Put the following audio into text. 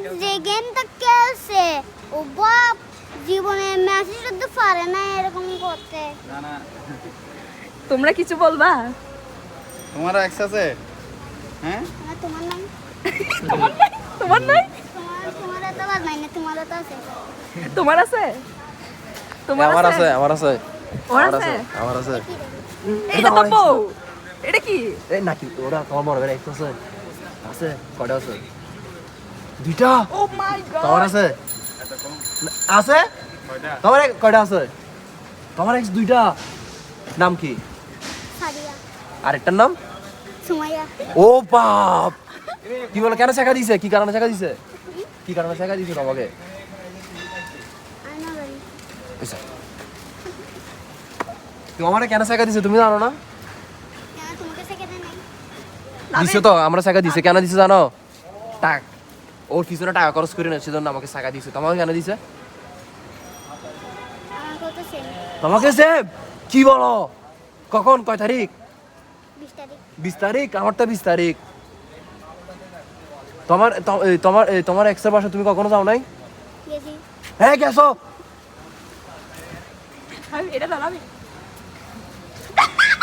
X যে গেমটা খেলছে ও বাপ জীবনে মেসেজ করতে পারে না এরকম করতে। না না। তোমরা কিছু বলবা? তোমার এক্স আছে? হ্যাঁ? না তোমার নাই। তোমার নাই? তোমার নাই তোমার তো আর নাই না তোমার তো আছে। তোমার আছে? তোমার আমার আছে? আমার আছে। আমার আছে? আমার আছে। এটা তো বউ। এটা কি? এই নাকি ওরা তোমার বড় ভাই আছে? আছে আছে? দুইটা? ও মাই গড তোমার আছে? আছে? তোমার কয়টা আছে? তোমার এক্স দুইটা। নাম কি? সারিয়া আরেকটার নাম? সুমাইয়া। ও বাপ! কি বলে কেন শেখা দিছে? কি কারণে শেখা দিছে? কি কারণে শেখা দিছে তোমাকে। তুমি আমার কেন শেখা দিছে তুমি জানো না? কেন তোমাকে শেখে দেয় নাই। দিছে তো আমরা শেখা দিছে। কেন দিছে জানো? টাক ওর পিছনে টাকা খরচ করে না সেজন্য আমাকে শেখা দিছে। তোমাকে কেন দিছে? আমার সেম তোমাকে সেব কি বলো? কখন? কয় তারিখ? বিশ তারিখ। তারিখ? আমারটা বিশ তারিখ। তোমার তো- তোমার তোমার এক্সের বাসা তুমি কখনো যাও নাই? হ্যাঁ গেছো। আমি এটা